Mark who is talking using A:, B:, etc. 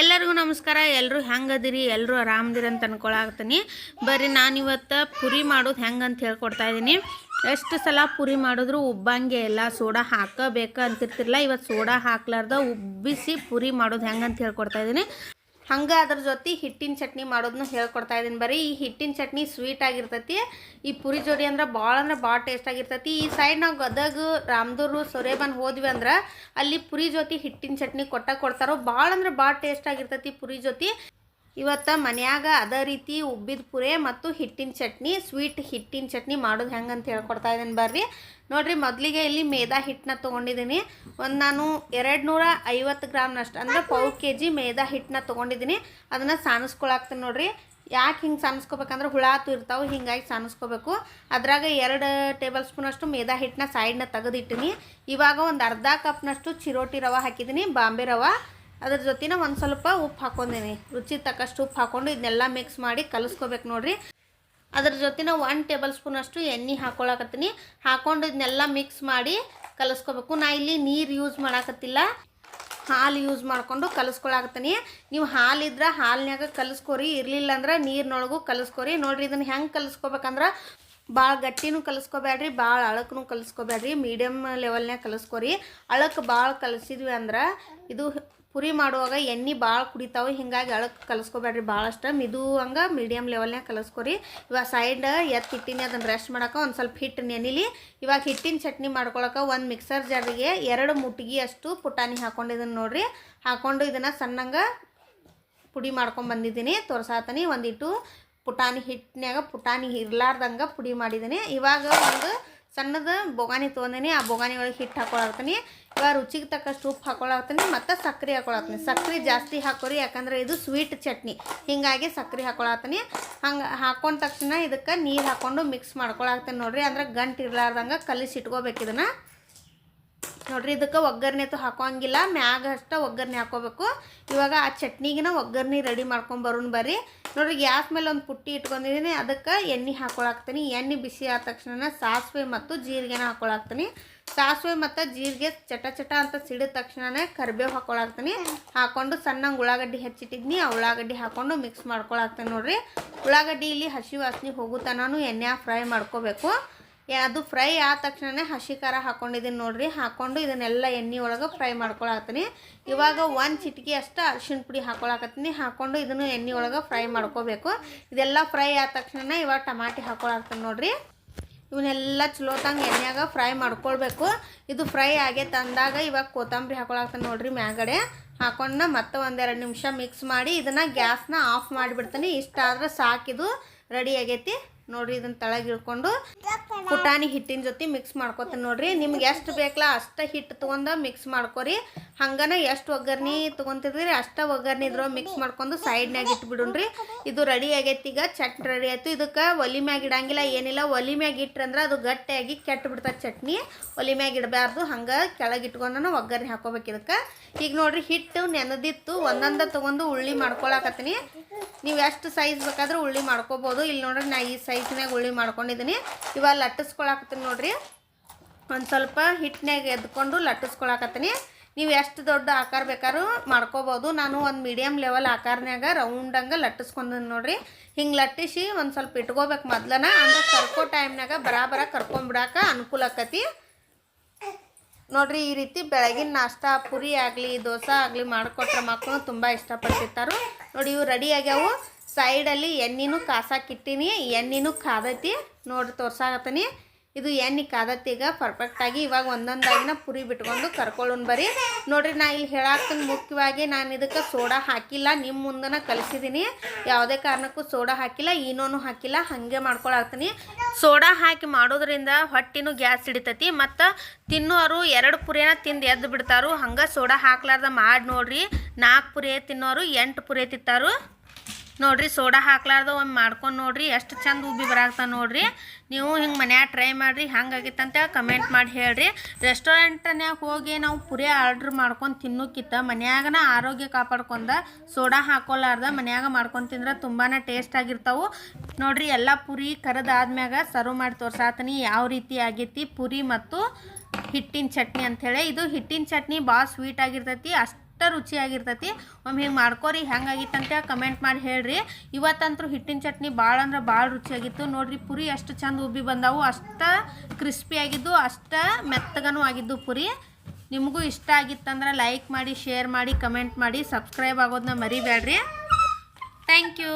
A: ಎಲ್ಲರಿಗೂ ನಮಸ್ಕಾರ. ಎಲ್ಲರೂ ಹೆಂಗದಿರಿ? ಎಲ್ಲರೂ ಆರಾಮದಿರಿ ಅಂತ ಅನ್ಕೊಳಾಗ್ತೀನಿ. ಬರ್ರಿ, ನಾನಿವತ್ತು ಪುರಿ ಮಾಡೋದು ಹೆಂಗೆ ಅಂತ ಹೇಳ್ಕೊಡ್ತಾ ಇದ್ದೀನಿ. ಎಷ್ಟು ಸಲ ಪುರಿ ಮಾಡಿದ್ರು ಉಬ್ಬಂಗೆ ಎಲ್ಲ ಸೋಡಾ ಹಾಕಬೇಕು ಅಂತಿರ್ತಿರಲ್ಲ ಇವತ್ತು ಸೋಡಾ ಹಾಕ್ಲಾರ್ದ ಉಬ್ಬಿಸಿ ಪುರಿ ಮಾಡೋದು ಹೆಂಗೆ ಅಂತ ಹೇಳ್ಕೊಡ್ತಾ ಇದ್ದೀನಿ. ಹಂಗೆ ಅದ್ರ ಜೊತೆ ಹಿಟ್ಟಿನ ಚಟ್ನಿ ಮಾಡೋದನ್ನು ಹೇಳ್ಕೊಡ್ತಾ ಇದ್ದೀನಿ ಬರೀ. ಈ ಹಿಟ್ಟಿನ ಚಟ್ನಿ ಸ್ವೀಟ್ ಆಗಿರ್ತೈತಿ. ಈ ಪುರಿ ಜೋಡಿ ಅಂದ್ರೆ ಭಾಳ ಅಂದ್ರೆ ಭಾಳ ಟೇಸ್ಟ್ ಆಗಿರ್ತೈತಿ. ಈ ಸೈಡ್ ನಾವು ಗದಗ ರಾಮದೂರು ಸೊರೇಬನ್ ಹೋದ್ವಿ ಅಂದ್ರೆ ಅಲ್ಲಿ ಪುರಿ ಜೊತೆ ಹಿಟ್ಟಿನ ಚಟ್ನಿ ಕೊಟ್ಟ ಕೊಡ್ತಾರೋ ಭಾಳ ಅಂದ್ರೆ ಭಾಳ ಟೇಸ್ಟ್ ಆಗಿರ್ತೈತಿ ಪುರಿ ಜೊತೆ. ಇವತ್ತು ಮನ್ಯಾಗ ಅದೇ ರೀತಿ ಉಬ್ಬಿದ ಪುರೆ ಮತ್ತು ಹಿಟ್ಟಿನ ಚಟ್ನಿ ಸ್ವೀಟ್ ಹಿಟ್ಟಿನ ಚಟ್ನಿ ಮಾಡೋದು ಹೆಂಗೆ ಅಂತ ಹೇಳ್ಕೊಡ್ತಾ ಇದ್ದೀನಿ ಬರ್ರಿ. ನೋಡಿರಿ, ಮೊದಲಿಗೆ ಇಲ್ಲಿ ಮೇದಾ ಹಿಟ್ಟನ್ನ ತೊಗೊಂಡಿದ್ದೀನಿ ಒಂದು ನಾನು ಎರಡು ನೂರ ಐವತ್ತು ಗ್ರಾಮ್ನಷ್ಟು ಅಂದರೆ ಪೌ ಕೆ ಜಿ ಮೇದಾ ಹಿಟ್ಟನ್ನ ತೊಗೊಂಡಿದ್ದೀನಿ ಅದನ್ನು ಸಾನಿಸ್ಕೊಳಾಗ್ತೀನಿ ನೋಡಿರಿ. ಯಾಕೆ ಹಿಂಗೆ ಸಾನಿಸ್ಕೋಬೇಕಂದ್ರೆ ಹುಳಾತು ಇರ್ತಾವೆ, ಹಿಂಗಾಗಿ ಸಾನಿಸ್ಕೋಬೇಕು. ಅದ್ರಾಗ ಎರಡು ಟೇಬಲ್ ಸ್ಪೂನಷ್ಟು ಮೇದಾ ಹಿಟ್ಟನ್ನ ಸೈಡ್ನ ತೆಗೆದಿಟ್ಟಿನಿ. ಇವಾಗ ಒಂದು ಅರ್ಧ ಕಪ್ನಷ್ಟು ಚಿರೋಟಿ ರವೆ ಹಾಕಿದ್ದೀನಿ ಬಾಂಬೆ ರವೆ. ಅದ್ರ ಜೊತೆನ ಒಂದು ಸ್ವಲ್ಪ ಉಪ್ಪು ಹಾಕೊಂಡೇನಿ. ರುಚಿ ತಕ್ಕಷ್ಟು ಉಪ್ಪು ಹಾಕೊಂಡು ಇದನ್ನೆಲ್ಲ ಮಿಕ್ಸ್ ಮಾಡಿ ಕಲಿಸ್ಕೋಬೇಕು ನೋಡ್ರಿ. ಅದ್ರ ಜೊತೆನ ಒನ್ ಟೇಬಲ್ ಸ್ಪೂನಷ್ಟು ಎಣ್ಣೆ ಹಾಕೊಳಕತ್ತೀನಿ. ಹಾಕೊಂಡು ಇದನ್ನೆಲ್ಲ ಮಿಕ್ಸ್ ಮಾಡಿ ಕಲಿಸ್ಕೋಬೇಕು. ನಾ ಇಲ್ಲಿ ನೀರು ಯೂಸ್ ಮಾಡಾಕತ್ತಿಲ್ಲ. ಹಾಲು ಯೂಸ್ ಮಾಡಿಕೊಂಡು ಕಲಿಸ್ಕೊಳಾಕತ್ತೀನಿ. ನೀವು ಹಾಲಿದ್ರೆ ಹಾಲಿನ್ಯಾಗ ಕಲಿಸ್ಕೊರಿ. ಇರಲಿಲ್ಲ ಅಂದ್ರೆ ನೀರಿನೊಳಗೂ ಕಲಿಸ್ಕೊರಿ. ನೋಡ್ರಿ ಇದನ್ನು ಹೆಂಗೆ ಕಲಿಸ್ಕೋಬೇಕಂದ್ರೆ ಭಾಳ ಗಟ್ಟಿನೂ ಕಲಿಸ್ಕೋಬೇಡ್ರಿ ಭಾಳ ಅಳಕ್ಕೂ ಕಲಿಸ್ಕೋಬೇಡ್ರಿ ಮೀಡಿಯಮ್ ಲೆವೆಲ್ನ್ಯಾಗ ಕಲಿಸ್ಕೊರಿ. ಅಳಕ್ಕೆ ಭಾಳ ಕಲಿಸಿದ್ವಿ ಅಂದ್ರೆ ಇದು ಪುರಿ ಮಾಡುವಾಗ ಎಣ್ಣೆ ಭಾಳ ಕುಡಿತಾವೆ, ಹಿಂಗಾಗಿ ಅಳಕ್ಕೆ ಕಲಸ್ಕೊಬೇಡ್ರಿ ಭಾಳಷ್ಟು ಮಿದು ಹಂಗೆ ಮೀಡಿಯಮ್ ಲೆವೆಲ್ನಾಗ ಕಲಿಸ್ಕೊರಿ. ಇವಾಗ ಸೈಡ್ ಎತ್ತಿಟ್ಟಿನಿ ಅದನ್ನು ರೆಸ್ಟ್ ಮಾಡೋಕೆ ಒಂದು ಸ್ವಲ್ಪ ಹಿಟ್ಟು ನೆನಿಲಿ ಇವಾಗ ಹಿಟ್ಟಿನ ಚಟ್ನಿ ಮಾಡ್ಕೊಳಕ್ಕೆ ಒಂದು ಮಿಕ್ಸರ್ ಜಾರಿಗೆ ಎರಡು ಮುಟ್ಗಿ ಅಷ್ಟು ಪುಟಾಣಿ ಹಾಕೊಂಡಿದ್ದೀನಿ ನೋಡಿರಿ. ಹಾಕೊಂಡು ಇದನ್ನು ಸಣ್ಣಂಗೆ ಪುಡಿ ಮಾಡ್ಕೊಂಡು ಬಂದಿದ್ದೀನಿ. ತೋರ್ಸಾತನಿ ಒಂದಿಟ್ಟು ಪುಟಾಣಿ ಹಿಟ್ಟಿನಾಗ ಪುಟಾಣಿ ಇರಲಾರ್ದಂಗೆ ಪುಡಿ ಮಾಡಿದ್ದೀನಿ ಇವಾಗ ಒಂದು ಸಣ್ಣದ ಬೊಗಾನಿ ತೊಗೊಂಡಿನಿ. ಆ ಬೊಗಾನಿ ಒಳಗೆ ಹಿಟ್ಟು ಹಾಕೊಳತ್ತೀನಿ ಇವಾಗ ರುಚಿಗೆ ತಕ್ಕಷ್ಟು ಉಪ್ಪು ಹಾಕೊಳತ್ತೀನಿ ಮತ್ತು ಸಕ್ಕರೆ ಹಾಕೊಳತ್ತೀನಿ ಸಕ್ಕರೆ ಜಾಸ್ತಿ ಹಾಕೋರಿ, ಯಾಕಂದ್ರೆ ಇದು ಸ್ವೀಟ್ ಚಟ್ನಿ. ಹೀಗಾಗಿ ಸಕ್ಕರೆ ಹಾಕೊಳತ್ತೀನಿ ಹಂಗೆ ಹಾಕೊಂಡ ತಕ್ಷಣ ಇದಕ್ಕೆ ನೀರು ಹಾಕ್ಕೊಂಡು ಮಿಕ್ಸ್ ಮಾಡ್ಕೊಳತ್ತೀನಿ ನೋಡಿರಿ. ಅಂದ್ರೆ ಗಂಟು ಇರ್ಲಾರ್ದಂಗೆ ಕಲಿಸಿ ಇಟ್ಕೋಬೇಕು ಇದನ್ನು. ನೋಡ್ರಿ, ಇದಕ್ಕೆ ಒಗ್ಗರಣೆ ಅಂತೂ ಹಾಕೋಂಗಿಲ್ಲ. ಮ್ಯಾಗ ಅಷ್ಟ ಒಗ್ಗರಣೆ ಹಾಕೋಬೇಕು. ಇವಾಗ ಆ ಚಟ್ನಿಗಿನ ಒಗ್ಗರಣೆ ರೆಡಿ ಮಾಡ್ಕೊಂಡು ಬರೋಣ ಬರ್ರಿ. ನೋಡ್ರಿ, ಗ್ಯಾಸ್ ಮೇಲೆ ಒಂದು ಪುಟ್ಟಿ ಇಟ್ಕೊಂಡಿದ್ದೀನಿ ಅದಕ್ಕೆ ಎಣ್ಣೆ ಹಾಕೊಳಾಕ್ತೀನಿ. ಎಣ್ಣೆ ಬಿಸಿ ಆದ ತಕ್ಷಣ ಸಾಸಿವೆ ಮತ್ತು ಜೀರಿಗೆನ ಹಾಕೊಳಾಕ್ತೀನಿ. ಸಾಸಿವೆ ಮತ್ತು ಜೀರಿಗೆ ಚಟ ಚಟ ಅಂತ ಸಿಡಿದ ತಕ್ಷಣನೇ ಕರಿಬೇವು ಹಾಕೊಳಾಕ್ತೀನಿ. ಹಾಕೊಂಡು ಸಣ್ಣಂಗೆ ಉಳ್ಳಾಗಡ್ಡಿ ಹೆಚ್ಚಿಟ್ಟಿದ್ನಿ. ಆ ಉಳ್ಳಾಗಡ್ಡಿ ಹಾಕೊಂಡು ಮಿಕ್ಸ್ ಮಾಡ್ಕೊಳಾಕ್ತೀನಿ ನೋಡ್ರಿ. ಉಳ್ಳಾಗಡ್ಡಿ ಇಲ್ಲಿ ಹಸಿ ವಾಸನೆ ಹೋಗುತ್ತಾನು ತನೂ ಎಣ್ಣೆ ಫ್ರೈ ಮಾಡ್ಕೋಬೇಕು. ಅದು ಫ್ರೈ ಆದ ತಕ್ಷಣನೇ ಹಸಿ ಖಾರ ಹಾಕೊಂಡಿದ್ದೀನಿ ನೋಡ್ರಿ. ಹಾಕೊಂಡು ಇದನ್ನೆಲ್ಲ ಎಣ್ಣೆ ಒಳಗೆ ಫ್ರೈ ಮಾಡ್ಕೊಳಕತ್ತೀನಿ. ಇವಾಗ ಒಂದು ಚಿಟಿಕೆ ಅಷ್ಟು ಅರಿಶಿಣ ಪುಡಿ ಹಾಕೊಳಕತ್ತೀನಿ. ಹಾಕೊಂಡು ಇದನ್ನು ಎಣ್ಣೆ ಒಳಗೆ ಫ್ರೈ ಮಾಡ್ಕೋಬೇಕು. ಇದೆಲ್ಲ ಫ್ರೈ ಆದ ತಕ್ಷಣ ಇವಾಗ ಟಮಾಟಿ ಹಾಕೊಳತ್ತೀನಿ ನೋಡ್ರಿ. ಇವನ್ನೆಲ್ಲ ಚಲೋತಂಗೆ ಎಣ್ಣೆಯಾಗ ಫ್ರೈ ಮಾಡ್ಕೊಳ್ಬೇಕು. ಇದು ಫ್ರೈ ಆಗೇ ತಂದಾಗ ಇವಾಗ ಕೊತ್ತಂಬರಿ ಹಾಕೊಳತ್ತೀನಿ ನೋಡ್ರಿ ಮ್ಯಾಗಡೆ. ಹಾಕೊಂಡು ಮತ್ತೆ ಒಂದೆರಡು ನಿಮಿಷ ಮಿಕ್ಸ್ ಮಾಡಿ ಇದನ್ನು ಗ್ಯಾಸ್ನ ಆಫ್ ಮಾಡಿಬಿಡ್ತೀನಿ. ಇಷ್ಟಾದ್ರೆ ಸಾಕಿದು ರೆಡಿ ಆಗೈತಿ. ನೋಡ್ರಿ ಇದನ್ನ ತಳಗೆ ಇಳ್ಕೊಂಡು. ಪುಟಾಣಿ ಹಿಟ್ಟಿನ ಜೊತೆ ಮಿಕ್ಸ್ ಮಾಡ್ಕೊತೀನಿ ನೋಡ್ರಿ. ನಿಮ್ಗೆ ಎಷ್ಟು ಬೇಕಲ್ಲ ಅಷ್ಟು ಹಿಟ್ಟು ತೊಗೊಂಡು ಮಿಕ್ಸ್ ಮಾಡ್ಕೊರಿ. ಹಂಗನ ಎಷ್ಟು ಒಗ್ಗರ್ಣಿ ತೊಗೊಂತಿದ್ರಿ ಅಷ್ಟು ಒಗ್ಗರ್ಣಿ ಇದ್ರ ಮಿಕ್ಸ್ ಮಾಡ್ಕೊಂಡು ಸೈಡ್ನಾಗ ಇಟ್ಬಿಡುನ್ರಿ ಇದು ರೆಡಿ ಆಗೈತಿ ಈಗ ಚಟ್ ರೆಡಿ ಆಯ್ತು. ಇದಕ್ಕೆ ಒಲಿ ಮ್ಯಾಗ ಇಡಂಗಿಲ್ಲ, ಏನಿಲ್ಲ. ಒಲಿ ಮ್ಯಾಗ ಇಟ್ರಂದ್ರೆ ಅದು ಗಟ್ಟಿಯಾಗಿ ಕೆಟ್ಟು ಬಿಡ್ತದೆ ಚಟ್ನಿ. ಒಲಿ ಮ್ಯಾಗ ಇಡಬಾರ್ದು. ಹಂಗೆ ಕೆಳಗೆ ಇಟ್ಕೊಂಡು ಒಗ್ಗರಣೆ ಹಾಕೋಬೇಕು ಇದಕ್ಕೆ. ಈಗ ನೋಡ್ರಿ ಹಿಟ್ಟು ನೆನೆದಿತ್ತು. ಒಂದೊಂದ ತಗೊಂಡು ಉಳ್ಳಿ ಮಾಡ್ಕೊಳಕತ್ತೀನಿ. ನೀವು ಎಷ್ಟು ಸೈಜ್ ಬೇಕಾದ್ರೆ ಉಳ್ಳಿ ಮಾಡ್ಕೋಬೋದು. ಇಲ್ಲಿ ನೋಡ್ರಿ ನಾ ಈ ಸೈಜ್ನಾಗ ಉಳ್ಳಿ ಮಾಡ್ಕೊಂಡಿದ್ದೀನಿ ಇವಾಗ ಲಟ್ಟಿಸ್ಕೊಳಕತ್ತೀನಿ ನೋಡ್ರಿ. ಒಂದು ಸ್ವಲ್ಪ ಹಿಟ್ಟಿನಾಗ ಎದ್ಕೊಂಡು ಲಟ್ಟಿಸ್ಕೊಳಕತ್ತೀನಿ. ನೀವು ಎಷ್ಟು ದೊಡ್ಡ ಆಕಾರ ಬೇಕಾದ್ರೂ ಮಾಡ್ಕೋಬೋದು. ನಾನು ಒಂದು ಮೀಡಿಯಮ್ ಲೆವೆಲ್ ಆಕಾರನಾಗ ರೌಂಡಂಗೆ ಲಟ್ಟಿಸ್ಕೊಂಡೀನಿ ನೋಡ್ರಿ. ಹಿಂಗೆ ಲಟ್ಟಿಸಿ ಒಂದು ಸ್ವಲ್ಪ ಇಟ್ಕೋಬೇಕು ಮೊದ್ಲನ. ಅಂದ್ರೆ ಕರ್ಕೋ ಟೈಮ್ನಾಗ ಬರಾಬರ ಕರ್ಕೊಂಬಿಡಕ್ಕೆ ಅನುಕೂಲ ಆಕತಿ. ನೋಡ್ರಿ, ಈ ರೀತಿ ಬೆಳಗಿನ ನಾಷ್ಟ, ಪುರಿ ಆಗಲಿ, ದೋಸೆ ಆಗಲಿ ಮಾಡಿಕೊಟ್ರೆ ಮಕ್ಕಳು ತುಂಬ ಇಷ್ಟಪಡ್ತಿರ್ತಾರೆ ನೋಡಿ ಇವು ರೆಡಿ ಆಗ್ಯಾವು. ಸೈಡಲ್ಲಿ ಎಣ್ಣೆನೂ ಕಾಸಾಕಿಟ್ಟಿನಿ ಎಣ್ಣೆನೂ ಕಾದೈತಿ. ನೋಡ್ರಿ, ತೋರ್ಸಾಕತ್ತೀನಿ. ಇದು ಎಣ್ಣೆ ಕಾದತ್ತೀಗ ಪರ್ಫೆಕ್ಟಾಗಿ ಇವಾಗ ಒಂದೊಂದಾಗಿನ ಪುರಿ ಬಿಟ್ಕೊಂಡು ಕರ್ಕೊಳ್ಳೋಣ ಬರೀ ನೋಡ್ರಿ, ನಾ ಇಲ್ಲಿ ಹೇಳಾಕ್ತೀನಿ ಮುಖ್ಯವಾಗಿ ನಾನು ಇದಕ್ಕೆ ಸೋಡಾ ಹಾಕಿಲ್ಲ. ನಿಮ್ಮ ಮುಂದನ ಕಲಿಸಿದ್ದೀನಿ ಯಾವುದೇ ಕಾರಣಕ್ಕೂ ಸೋಡಾ ಹಾಕಿಲ್ಲ ಏನೋನು ಹಾಕಿಲ್ಲ, ಹಾಗೆ ಮಾಡ್ಕೊಳಾಕ್ತೀನಿ. ಸೋಡಾ ಹಾಕಿ ಮಾಡೋದ್ರಿಂದ ಹೊಟ್ಟಿನೂ ಗ್ಯಾಸ್ ಹಿಡಿತೈತಿ, ಮತ್ತು ತಿನ್ನೋರು ಎರಡು ಪುರಿನ ತಿಂದು ಎದ್ದು ಬಿಡ್ತಾರು. ಹಂಗೆ ಸೋಡಾ ಹಾಕ್ಲಾರ್ದ ಮಾಡಿ ನೋಡ್ರಿ. ನಾಲ್ಕು ಪುರಿ ತಿನ್ನೋರು ಎಂಟು ಪುರಿ ತಿಂತಾರು. ನೋಡ್ರಿ ಸೋಡಾ ಹಾಕ್ಲಾರ್ದು ಒಂದು ಮಾಡ್ಕೊಂಡು ನೋಡಿರಿ, ಎಷ್ಟು ಚಂದ ಉಬ್ಬಿ ಬರಾಕ್ತಾವ ನೋಡಿರಿ. ನೀವು ಹಿಂಗೆ ಮನ್ಯಾಗ ಟ್ರೈ ಮಾಡಿರಿ ಹಂಗಾಗಿತ್ತಂತ ಕಮೆಂಟ್ ಮಾಡಿ ಹೇಳ್ರಿ. ರೆಸ್ಟೋರೆಂಟ್ನ್ಯಾಗ ಹೋಗಿ ನಾವು ಪುರಿ ಆರ್ಡ್ರ್ ಮಾಡ್ಕೊಂಡು ತಿನ್ನೋಕ್ಕಿತ್ತ ಮನ್ಯಾಗನ ಆರೋಗ್ಯ ಕಾಪಾಡ್ಕೊಂಡ ಸೋಡಾ ಹಾಕೋಲಾರ್ದ ಮನ್ಯಾಗ ಮಾಡ್ಕೊಂಡು ತಿಂದ್ರೆ ತುಂಬಾ ಟೇಸ್ಟ್ ಆಗಿರ್ತಾವೆ. ನೋಡ್ರಿ ಎಲ್ಲ ಪುರಿ ಕರೆದಾದ್ಮ್ಯಾಗ ಸರ್ವ್ ಮಾಡಿ ತೋರ್ಸಾತನಿ, ಯಾವ ರೀತಿ ಆಗೈತಿ, ಪುರಿ ಮತ್ತು ಹಿಟ್ಟಿನ ಚಟ್ನಿ ಅಂಥೇಳಿ ಇದು ಹಿಟ್ಟಿನ ಚಟ್ನಿ ಭಾಳ ಸ್ವೀಟ್ ಆಗಿರ್ತೈತಿ, ಅಷ್ಟು ಅಷ್ಟು ರುಚಿಯಾಗಿರ್ತೈತಿ. ಒಮ್ಮೆ ಹಿಂಗೆ ಮಾಡ್ಕೋರಿ ಹೆಂಗಾಗಿತ್ತಂತ ಕಮೆಂಟ್ ಮಾಡಿ ಹೇಳ್ರಿ. ಇವತ್ತಂತೂ ಹಿಟ್ಟಿನ ಚಟ್ನಿ ಭಾಳ ಅಂದ್ರೆ ಭಾಳ ರುಚಿಯಾಗಿತ್ತು. ನೋಡ್ರಿ ಪುರಿ ಎಷ್ಟು ಚಂದ ಉಬ್ಬಿ ಬಂದವು. ಅಷ್ಟು ಕ್ರಿಸ್ಪಿ ಆಗಿದ್ದು, ಅಷ್ಟು ಮೆತ್ತಗನೂ ಆಗಿದ್ದು ಪುರಿ. ನಿಮಗೂ ಇಷ್ಟ ಆಗಿತ್ತಂದ್ರೆ ಲೈಕ್ ಮಾಡಿ ಶೇರ್ ಮಾಡಿ ಕಮೆಂಟ್ ಮಾಡಿ ಸಬ್ಸ್ಕ್ರೈಬ್ ಆಗೋದನ್ನ ಮರಿಬೇಡ್ರಿ. Thank you